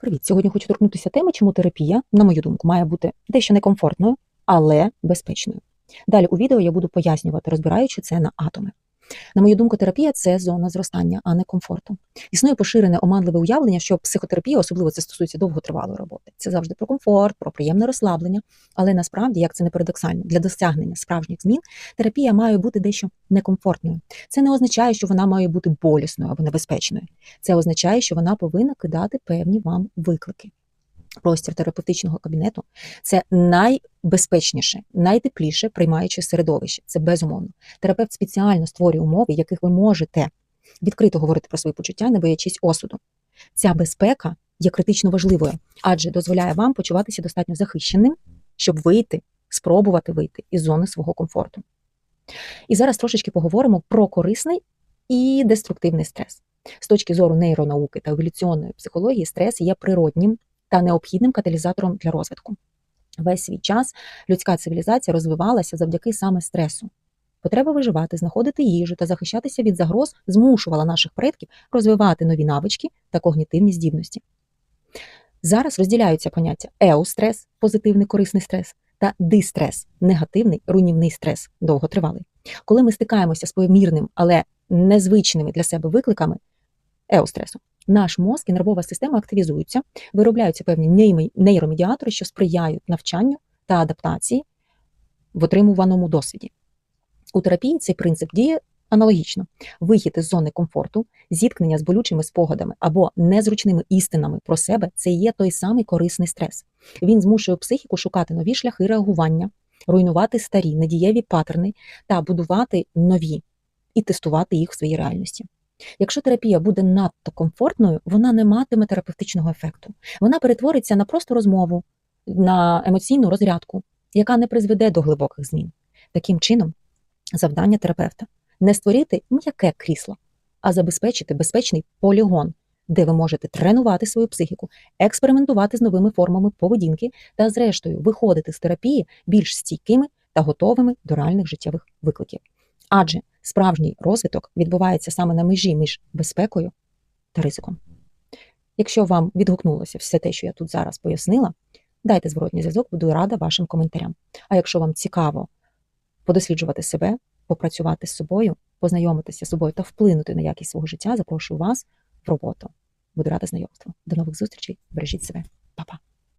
Привіт! Сьогодні хочу торкнутися теми, чому терапія, на мою думку, має бути дещо некомфортною, але безпечною. Далі у відео я буду пояснювати, розбираючи це на атоми. На мою думку, терапія це зона зростання, а не комфорту. Існує поширене оманливе уявлення, що психотерапія, особливо це стосується довготривалої роботи. Це завжди про комфорт, про приємне розслаблення. Але насправді, як це не парадоксально, для досягнення справжніх змін терапія має бути дещо некомфортною. Це не означає, що вона має бути болісною або небезпечною. Це означає, що вона повинна кидати певні вам виклики. Простір терапевтичного кабінету це найбезпечніше, найтепліше приймаюче середовище. Це безумовно. Терапевт спеціально створює умови, в яких ви можете відкрито говорити про свої почуття, не боячись осуду. Ця безпека є критично важливою, адже дозволяє вам почуватися достатньо захищеним, щоб вийти, спробувати вийти із зони свого комфорту. І зараз трошечки поговоримо про корисний і деструктивний стрес. З точки зору нейронауки та еволюційної психології, стрес є природнім та необхідним каталізатором для розвитку. Весь свій час людська цивілізація розвивалася завдяки саме стресу. Потреба виживати, знаходити їжу та захищатися від загроз змушувала наших предків розвивати нові навички та когнітивні здібності. Зараз розділяються поняття еустрес, позитивний корисний стрес, та дистрес, негативний руйнівний стрес, довготривалий. Коли ми стикаємося з помірним, але незвичними для себе викликами еустресу, наш мозк і нервова система активізуються, виробляються певні нейромедіатори, що сприяють навчанню та адаптації в отримуваному досвіді. У терапії цей принцип діє аналогічно: вихід із зони комфорту, зіткнення з болючими спогадами або незручними істинами про себе це є той самий корисний стрес. Він змушує психіку шукати нові шляхи реагування, руйнувати старі недієві паттерни та будувати нові і тестувати їх в своїй реальності. Якщо терапія буде надто комфортною, вона не матиме терапевтичного ефекту. Вона перетвориться на просто розмову, на емоційну розрядку, яка не призведе до глибоких змін. Таким чином, завдання терапевта не створити м'яке крісло, а забезпечити безпечний полігон, де ви можете тренувати свою психіку, експериментувати з новими формами поведінки та, зрештою, виходити з терапії більш стійкими та готовими до реальних життєвих викликів. Адже справжній розвиток відбувається саме на межі між безпекою та ризиком. Якщо вам відгукнулося все те, що я тут зараз пояснила, дайте зворотній зв'язок, буду рада вашим коментарям. А якщо вам цікаво подосліджувати себе, попрацювати з собою, познайомитися з собою та вплинути на якість свого життя, запрошую вас в роботу. Буду рада знайомству. До нових зустрічей. Бережіть себе. Па-па.